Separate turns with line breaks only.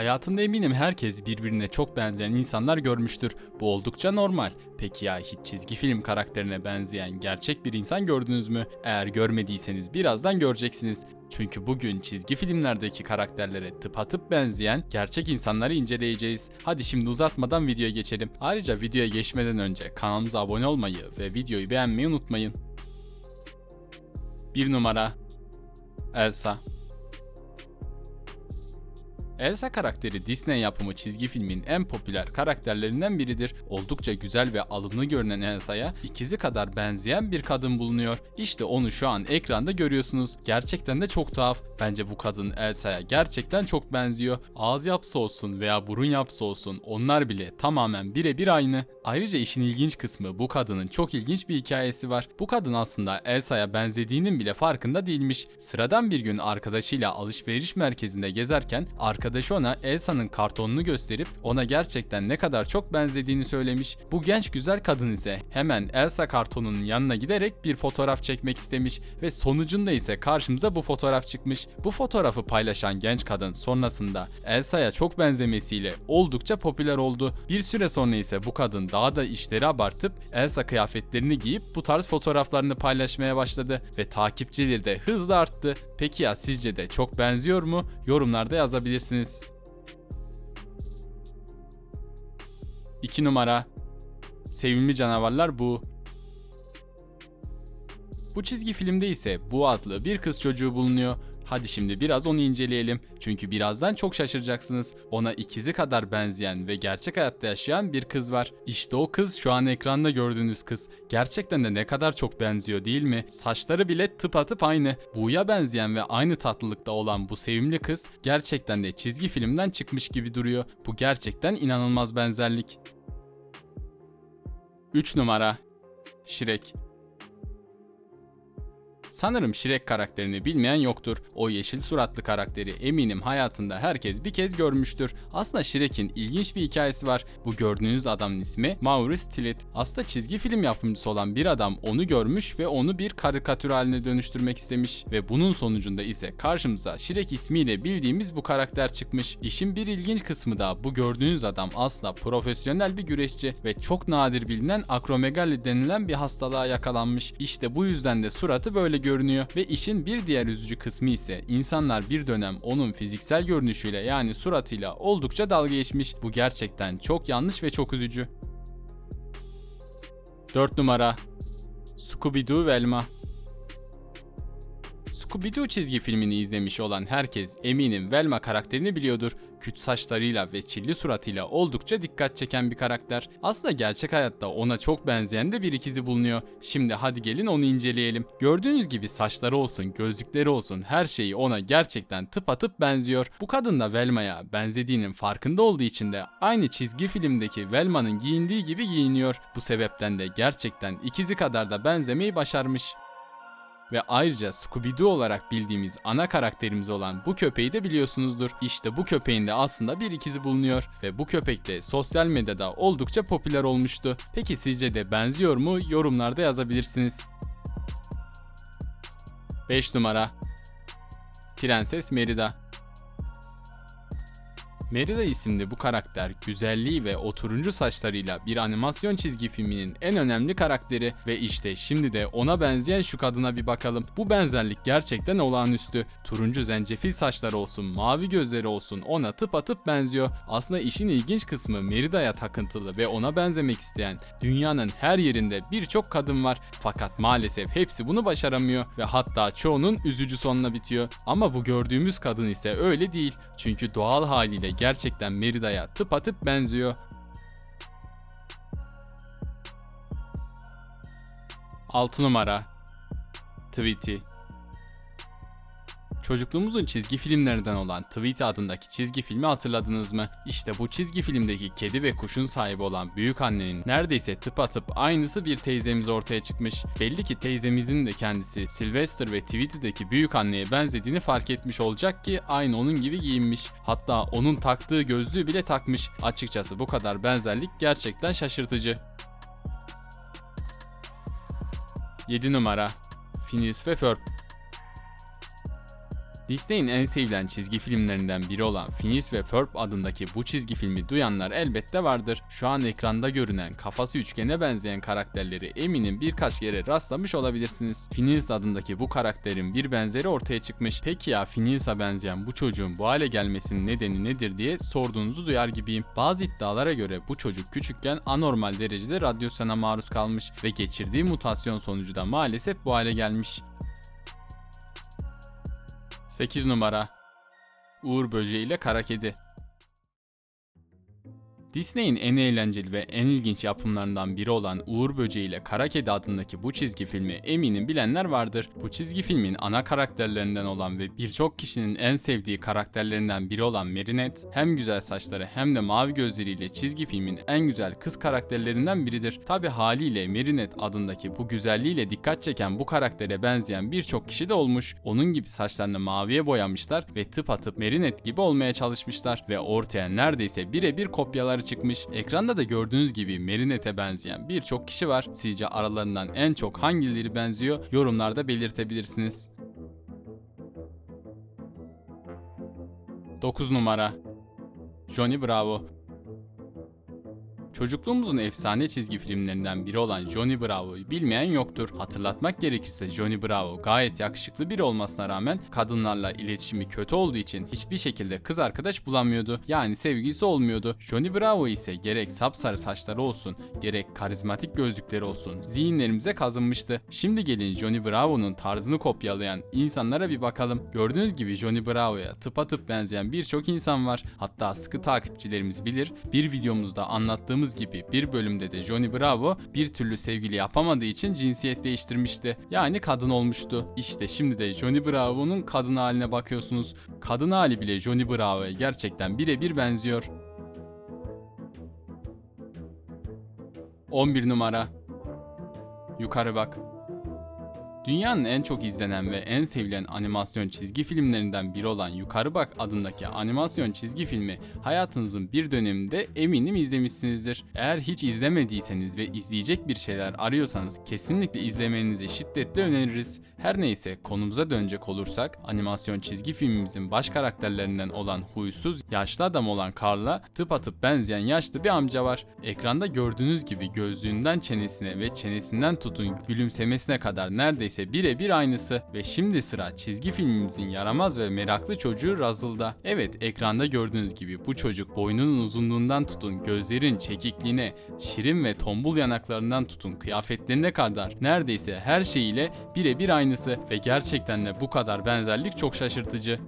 Hayatında eminim herkes birbirine çok benzeyen insanlar görmüştür. Bu oldukça normal. Peki ya hiç çizgi film karakterine benzeyen gerçek bir insan gördünüz mü? Eğer görmediyseniz birazdan göreceksiniz. Çünkü bugün çizgi filmlerdeki karakterlere tıpatıp benzeyen gerçek insanları inceleyeceğiz. Hadi şimdi uzatmadan videoya geçelim. Ayrıca videoya geçmeden önce kanalımıza abone olmayı ve videoyu beğenmeyi unutmayın. 1 numara Elsa Elsa karakteri Disney yapımı çizgi filmin en popüler karakterlerinden biridir. Oldukça güzel ve alımlı görünen Elsa'ya ikizi kadar benzeyen bir kadın bulunuyor. İşte onu şu an ekranda görüyorsunuz. Gerçekten de çok tuhaf. Bence bu kadın Elsa'ya gerçekten çok benziyor. Ağız yapısı olsun veya burun yapısı olsun onlar bile tamamen birebir aynı. Ayrıca işin ilginç kısmı bu kadının çok ilginç bir hikayesi var. Bu kadın aslında Elsa'ya benzediğinin bile farkında değilmiş. Sıradan bir gün arkadaşıyla alışveriş merkezinde gezerken arkadaşı ona Elsa'nın kartonunu gösterip ona gerçekten ne kadar çok benzediğini söylemiş. Bu genç güzel kadın ise hemen Elsa kartonunun yanına giderek bir fotoğraf çekmek istemiş ve sonucunda ise karşımıza bu fotoğraf çıkmış. Bu fotoğrafı paylaşan genç kadın sonrasında Elsa'ya çok benzemesiyle oldukça popüler oldu. Bir süre sonra ise bu kadın daha da işleri abartıp Elsa kıyafetlerini giyip bu tarz fotoğraflarını paylaşmaya başladı ve takipçileri de hızla arttı. Peki ya sizce de çok benziyor mu? Yorumlarda yazabilirsiniz. 2 numara Sevimli canavarlar bu. Bu çizgi filmde ise bu adlı bir kız çocuğu bulunuyor. Hadi şimdi biraz onu inceleyelim. Çünkü birazdan çok şaşıracaksınız. Ona ikizi kadar benzeyen ve gerçek hayatta yaşayan bir kız var. İşte o kız şu an ekranda gördüğünüz kız. Gerçekten de ne kadar çok benziyor değil mi? Saçları bile tıpatıp aynı. Buğya benzeyen ve aynı tatlılıkta olan bu sevimli kız gerçekten de çizgi filmden çıkmış gibi duruyor. Bu gerçekten inanılmaz benzerlik. 3 numara Shrek Sanırım Shrek karakterini bilmeyen yoktur. O yeşil suratlı karakteri eminim hayatında herkes bir kez görmüştür. Aslında Shrek'in ilginç bir hikayesi var. Bu gördüğünüz adamın ismi Maurice Tillet. Aslında çizgi film yapımcısı olan bir adam onu görmüş ve onu bir karikatür haline dönüştürmek istemiş. Ve bunun sonucunda ise karşımıza Shrek ismiyle bildiğimiz bu karakter çıkmış. İşin bir ilginç kısmı da bu gördüğünüz adam asla profesyonel bir güreşçi ve çok nadir bilinen akromegali denilen bir hastalığa yakalanmış. İşte bu yüzden de suratı böyle görünüyor ve işin bir diğer üzücü kısmı ise insanlar bir dönem onun fiziksel görünüşüyle yani suratıyla oldukça dalga geçmiş. Bu gerçekten çok yanlış ve çok üzücü. 4 numara Scooby-Doo ve Elma Scooby-Doo çizgi filmini izlemiş olan herkes eminim Velma karakterini biliyordur. Küt saçlarıyla ve çilli suratıyla oldukça dikkat çeken bir karakter. Aslında gerçek hayatta ona çok benzeyen de bir ikizi bulunuyor. Şimdi hadi gelin onu inceleyelim. Gördüğünüz gibi saçları olsun, gözlükleri olsun her şeyi ona gerçekten tıpatıp benziyor. Bu kadın da Velma'ya benzediğinin farkında olduğu için de aynı çizgi filmdeki Velma'nın giyindiği gibi giyiniyor. Bu sebepten de gerçekten ikizi kadar da benzemeyi başarmış. Ve ayrıca Scooby-Doo olarak bildiğimiz ana karakterimiz olan bu köpeği de biliyorsunuzdur. İşte bu köpeğin de aslında bir ikizi bulunuyor ve bu köpek de sosyal medyada oldukça popüler olmuştu. Peki sizce de benziyor mu? Yorumlarda yazabilirsiniz. 5 numara Prenses Merida Merida isimli bu karakter güzelliği ve oturuncu saçlarıyla bir animasyon çizgi filminin en önemli karakteri ve işte şimdi de ona benzeyen şu kadına bir bakalım. Bu benzerlik gerçekten olağanüstü. Turuncu zencefil saçları olsun, mavi gözleri olsun ona tıpatıp benziyor. Aslında işin ilginç kısmı Merida'ya takıntılı ve ona benzemek isteyen dünyanın her yerinde birçok kadın var. Fakat maalesef hepsi bunu başaramıyor ve hatta çoğunun üzücü sonuna bitiyor. Ama bu gördüğümüz kadın ise öyle değil. Çünkü doğal haliyle gerçekten Merida'ya tıpatıp benziyor. Altı numara Tweety Çocukluğumuzun çizgi filmlerinden olan Tweety adındaki çizgi filmi hatırladınız mı? İşte bu çizgi filmdeki kedi ve kuşun sahibi olan büyük annenin neredeyse tıpatıp aynısı bir teyzemiz ortaya çıkmış. Belli ki teyzemizin de kendisi Sylvester ve Tweety'deki büyük anneye benzediğini fark etmiş olacak ki aynı onun gibi giyinmiş. Hatta onun taktığı gözlüğü bile takmış. Açıkçası bu kadar benzerlik gerçekten şaşırtıcı. 7 numara Phineas ve Ferb Disney'in en sevilen çizgi filmlerinden biri olan Phineas ve Ferb adındaki bu çizgi filmi duyanlar elbette vardır. Şu an ekranda görünen kafası üçgene benzeyen karakterleri eminim birkaç yere rastlamış olabilirsiniz. Phineas adındaki bu karakterin bir benzeri ortaya çıkmış. Peki ya Phineas'a benzeyen bu çocuğun bu hale gelmesinin nedeni nedir diye sorduğunuzu duyar gibiyim. Bazı iddialara göre bu çocuk küçükken anormal derecede radyasyona maruz kalmış ve geçirdiği mutasyon sonucu da maalesef bu hale gelmiş. 8 numara. Uğur Böceği ile Kara Kedi Disney'in en eğlenceli ve en ilginç yapımlarından biri olan Uğur Böceği ile Kara Kedi adındaki bu çizgi filmi eminim bilenler vardır. Bu çizgi filmin ana karakterlerinden olan ve birçok kişinin en sevdiği karakterlerinden biri olan Marinette hem güzel saçları hem de mavi gözleriyle çizgi filmin en güzel kız karakterlerinden biridir. Tabi haliyle Marinette adındaki bu güzelliğiyle dikkat çeken bu karaktere benzeyen birçok kişi de olmuş. Onun gibi saçlarını maviye boyamışlar ve tıpatıp Marinette gibi olmaya çalışmışlar ve ortaya neredeyse birebir kopyaları çıkmış. Ekranda da gördüğünüz gibi Marinette'e benzeyen birçok kişi var. Sizce aralarından en çok hangileri benziyor? Yorumlarda belirtebilirsiniz. 9 numara Johnny Bravo Çocukluğumuzun efsane çizgi filmlerinden biri olan Johnny Bravo'yu bilmeyen yoktur. Hatırlatmak gerekirse Johnny Bravo gayet yakışıklı biri olmasına rağmen kadınlarla iletişimi kötü olduğu için hiçbir şekilde kız arkadaş bulamıyordu. Yani sevgilisi olmuyordu. Johnny Bravo ise gerek sapsarı saçları olsun, gerek karizmatik gözlükleri olsun zihinlerimize kazınmıştı. Şimdi gelin Johnny Bravo'nun tarzını kopyalayan insanlara bir bakalım. Gördüğünüz gibi Johnny Bravo'ya tıpatıp benzeyen birçok insan var. Hatta sıkı takipçilerimiz bilir. Bir videomuzda anlattığımız gibi bir bölümde de Johnny Bravo bir türlü sevgili yapamadığı için cinsiyet değiştirmişti. Yani kadın olmuştu. İşte şimdi de Johnny Bravo'nun kadın haline bakıyorsunuz. Kadın hali bile Johnny Bravo'ya gerçekten birebir benziyor. 11 numara Yukarı bak. Dünyanın en çok izlenen ve en sevilen animasyon çizgi filmlerinden biri olan Yukarı Bak adındaki animasyon çizgi filmi hayatınızın bir döneminde eminim izlemişsinizdir. Eğer hiç izlemediyseniz ve izleyecek bir şeyler arıyorsanız kesinlikle izlemenizi şiddetle öneririz. Her neyse konumuza dönecek olursak animasyon çizgi filmimizin baş karakterlerinden olan huysuz yaşlı adam olan Carl'a tıpatıp benzeyen yaşlı bir amca var. Ekranda gördüğünüz gibi gözlüğünden çenesine ve çenesinden tutun gülümsemesine kadar neredeyse birebir aynısı ve şimdi sıra çizgi filmimizin yaramaz ve meraklı çocuğu Russell'da. Evet ekranda gördüğünüz gibi bu çocuk boynunun uzunluğundan tutun gözlerin çekikliğine, şirin ve tombul yanaklarından tutun kıyafetlerine kadar neredeyse her şeyiyle birebir aynısı ve gerçekten de bu kadar benzerlik çok şaşırtıcı.